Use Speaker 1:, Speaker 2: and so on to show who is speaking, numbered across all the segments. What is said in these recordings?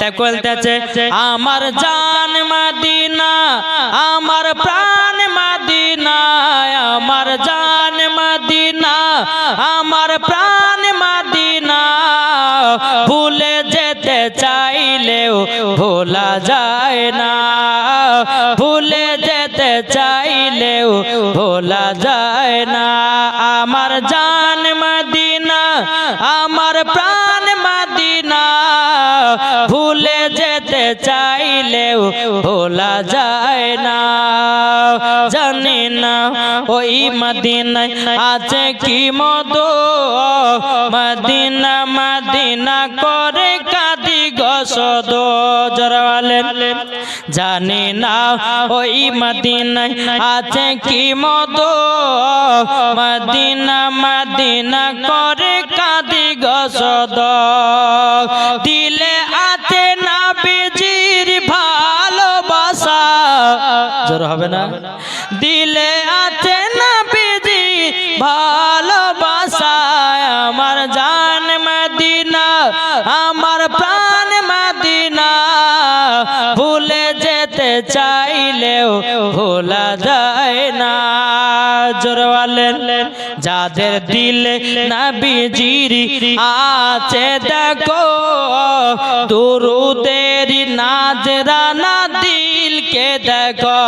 Speaker 1: তাই বলতেছে আমার জান মাদিনা, আমার প্রাণ মাদিনা, আমার জান মাদিনা, আমার প্রাণ মাদিনা। ভুলে যেতে চাইলেও ভোলা যায় না। ভুলে যেতে চাইলেও ভোলা যায় না। আমার জান ভোলা যায় না। জানি না ওই মদিনায় আছে কি মতো মদিনা মদিনা করে কাদি গসদ জরালেন জানি না ওই মদিনায় আছে কি মতো মদিনা মদিনা করে কাদি গসদ দিলে জোর হবে না। দিলে আছে না বেজি ভালোবাসা আমার জান মদিনা, আমার প্রাণ মদিনা। ভুলে যেতে চাইলেও ভোলা যায় না। জোরওয়ালেন যাদের দিলে নবীজির আছে, দেখো, দুরুদের নাজরানা দিলকে দেখো,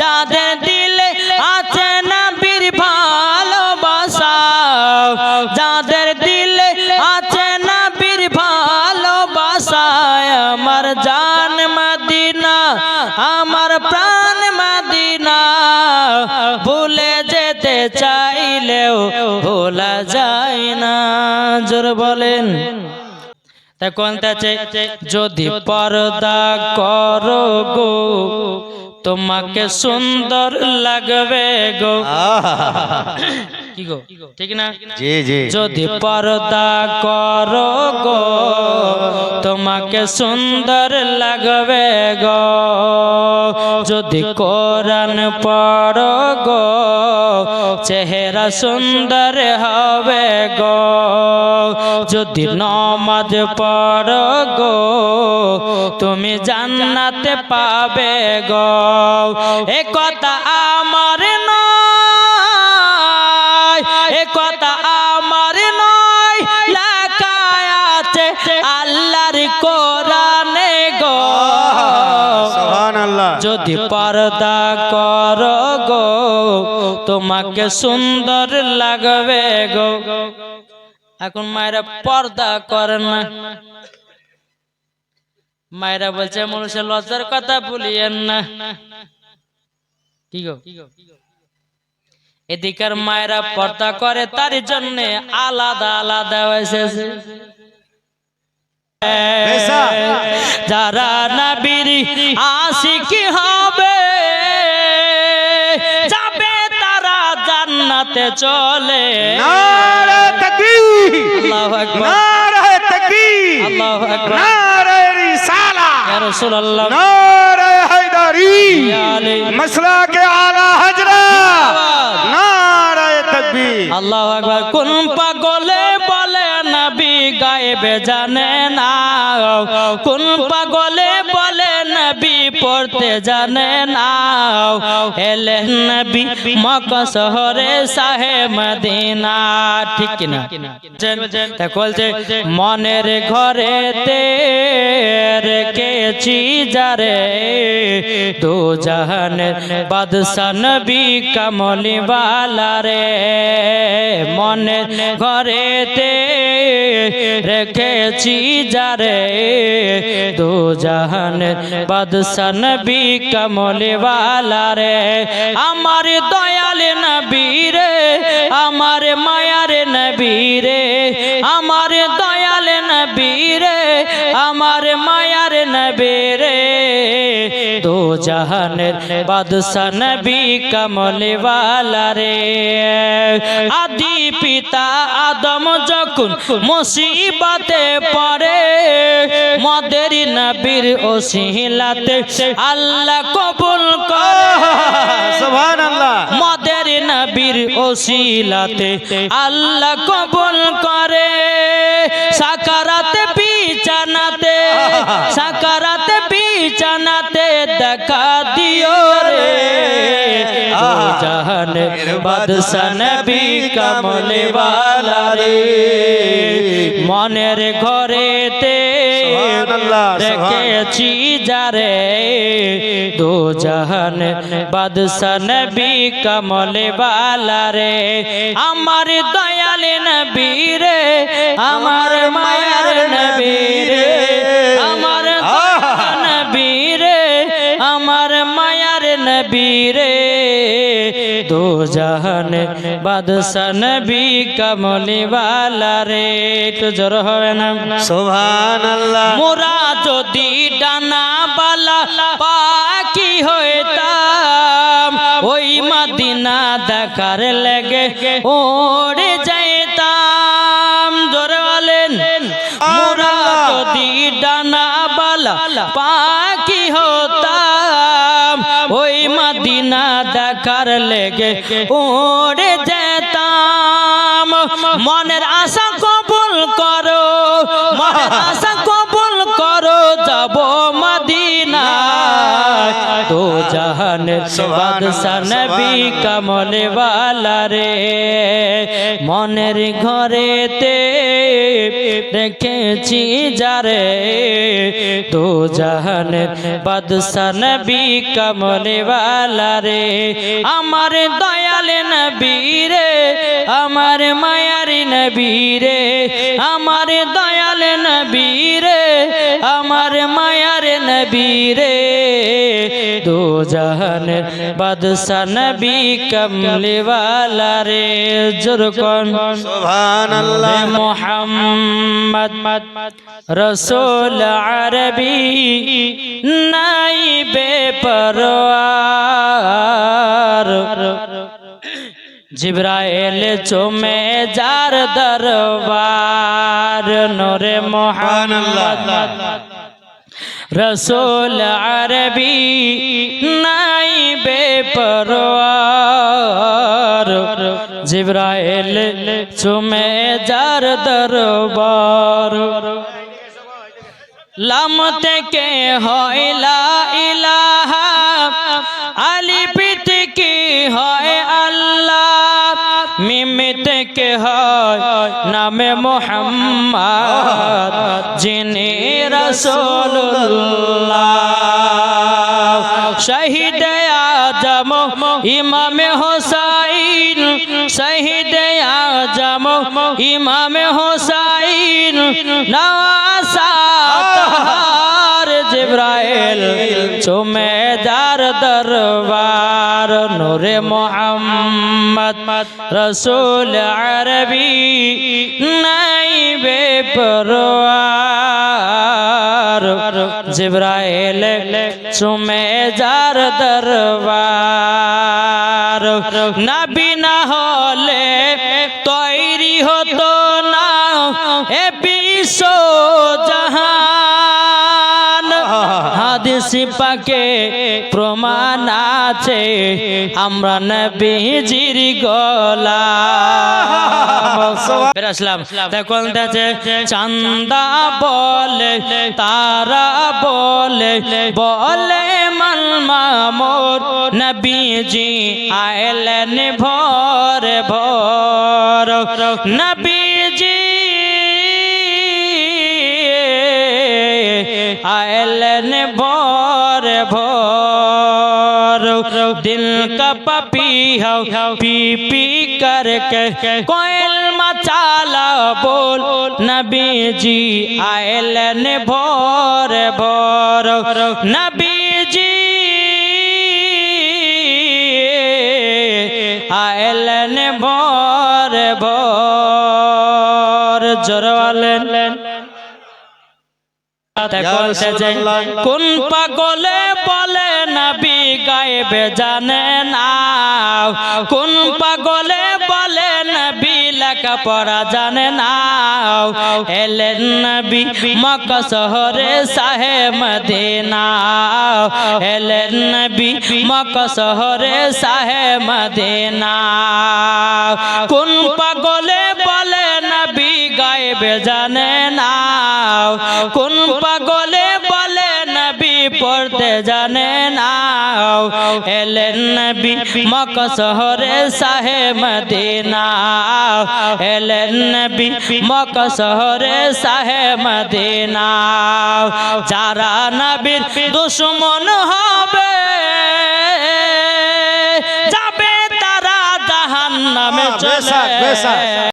Speaker 1: যাদের দিলে আছে নবীর ভালোবাসা যাদের দিলে আছে নবীর ভালোবাসা আমার জান মদিনা, আমার প্রাণ মদিনা, ভুলে যেতে চাইলেও ভোলা যায় না। জোর বলেন। যদি পর্দা করো গো তোমাকে সুন্দর লাগবে গো। কি গো? ঠিক না? যদি পর্দা করো গো তোমাকে সুন্দর লাগবে গো। যদি কোরআন পড়ো গো চেহারা সুন্দর হবে গো। যদি নমাজ পড়ো গো তুমি জান্নাতে পাবে গো। এ কথা আমার নয় এ কথা আমার নয় লেখা আছে আল্লাহর কোরআনে গো। যদি পর্দা কর গো তোমাকে সুন্দর লাগবে গো। এখন মায়েরা পর্দা করে না। মায়েরা বলছে মানুষের লজ্জার কথা বলিয়েন না। কি গো? এদিকার মায়েরা পর্দা করে, তার জন্য আলাদা আলাদা
Speaker 2: বেশা।
Speaker 1: যারা নবীর আশিকি হবে, যাবে তারা জান্নাতে চলে।
Speaker 2: তাকবীর
Speaker 1: আল্লাহু আকবার।
Speaker 2: নারে তাকবীর।
Speaker 1: আল্লাহু আকবার।
Speaker 2: নারে রিসালা
Speaker 1: ইয়া রাসূলুল্লাহ।
Speaker 2: নারে হায়দারি।
Speaker 1: ইয়া আলী।
Speaker 2: মসলা কে আলা হযরত নারে তাকবীর।
Speaker 1: আল্লাহ আকবার। কোন পাগলে গায়েবে জানে না কোন পাগলে বলে নবী পড়তে জানে না এলে নবী মক্কা শহরে সাহে মদিনা। ঠিক কিনা? তা বলছে, মনের ঘরেতে রেখেছি যারে। দু জাহানের বাদশা নবী কামলি বালা রে। মনের ঘরেতে রেখেছি যারে। দু জাহানের বাদশা নবী কামলি বালা রে। আমার দয়াল নবী আমার মায়ার নবী রে। আমার দয়াল নবী রে, আমার মায়ার নবী রে। দো জাহানের বাদশা নবী কমলে রে আদি পিতা আদম যখন মুসিবতে পড়ে মদের নবীর ওসিলাতে আল্লাহ কবুল করে মদের নবীর ওসিলাতে আল্লাহ কবুল করে সাকারাতে বিছানাতে چنتے دے آ جہن بدسن بھی کمل
Speaker 2: والا
Speaker 1: رے۔ مانر گھرے گرے تے رکھے ج رے۔ دو جہن بدسن بھی کمل والا رے۔ ہمار دویال نبی رے ہمار مائر نبی رے۔ মায়ার নবী রে। দো জাহান বাদশা নবী কমলে বালা রে। একটু জোর হবে না?
Speaker 2: সোভান
Speaker 1: মোরা যদি ডানা বালা পাখি হইতাম ওই মাদিনা দেখার লেগে ওড়ে যাইতাম। জোরে বলেন মোরা যদি ডানা বালা পাখি দেখার লেগে ওড়ে যেতাম মনের আশা কবুল করো মনের আশা কবুল করো যাব মদিনা তো জাহানের বাদশা নবী কমলে রে মনের ঘরেতে রেখেছি যারে তো জাহানের বাদশা নবী কমলে বালা রে। আমার দয়াল নবী রে আমার মায়ার নবী রে। আমার দয়াল নবী রে আমার মায়ার নবী রে। দো জাহানের বাদশা নবী কমলে বালা রে জোরকন
Speaker 2: সোভান আল্লাহ
Speaker 1: মোহাম্মদ রসুল আরবি নাই বেপরওয়ার জিব্রাইল চুমে যার দরবার নোরে মোহাম্মদ রসুল আরবি নাই বেপরওয়ার জিব্রাইল চুমে যার দরবার। লাম থেকে হয় লা ইলাহা আলিপি থেকে হয় আল্লাহ, মিম থেকে হয় নামে মোহাম্মদ, যিনি রসুল্লাহ শহীদ আজম, ইমাম হোসাইন, শহীদ আজম, ইমাম হোসাইন নওয়াসার জিব্রাইল, চুমে যার দরবার, নূরে মোহাম্মদ রসুল আরবি নাই বেপরওয়ার জিব্রাইল চুমে যার দরবার। নবী না হলে তৈরি হতো না এ বিশ্ব জাহান। হাদিস পাকে প্রমাণ আছে, আমরা নবীজির গলা। আসলাম তখন দেখে চান্দা বলে, তারা বলে বলে মাল মামোর নবীজি আইলেন ভোর ভোর। নবীজি আইলেন ভোর ভোর। দিল কা পাপি হাও পি পি करके कोयल मचाला बोल नबी जी आयलन भोर भोर नबी जी आयलन भोर भोर জোরওয়ালেন কোন পাগলে বলে নবী গায়েবে জানে না কোন পাগলে বলে নবী লেখাপড়া জানে না। এলেন নবী মক্কা শহরে সাহে মদিনা। এলেন নবী মক্কা শহরে সাহে মদিনা। কোন পাগলে বলে, নবী গায়েবে জানে না। কোন পাগলে বলে নবী পড়তে জানে না এলেন নবী মক্কা শহরে সাহে মদিনা এলেন নবী মক্কা শহরে সাহে মদিনা যারা নবীর দুশ্মন হবে যাবে তারা জাহান্নামে
Speaker 2: হ্যাঁ, বেশ, বেশ।
Speaker 1: চলে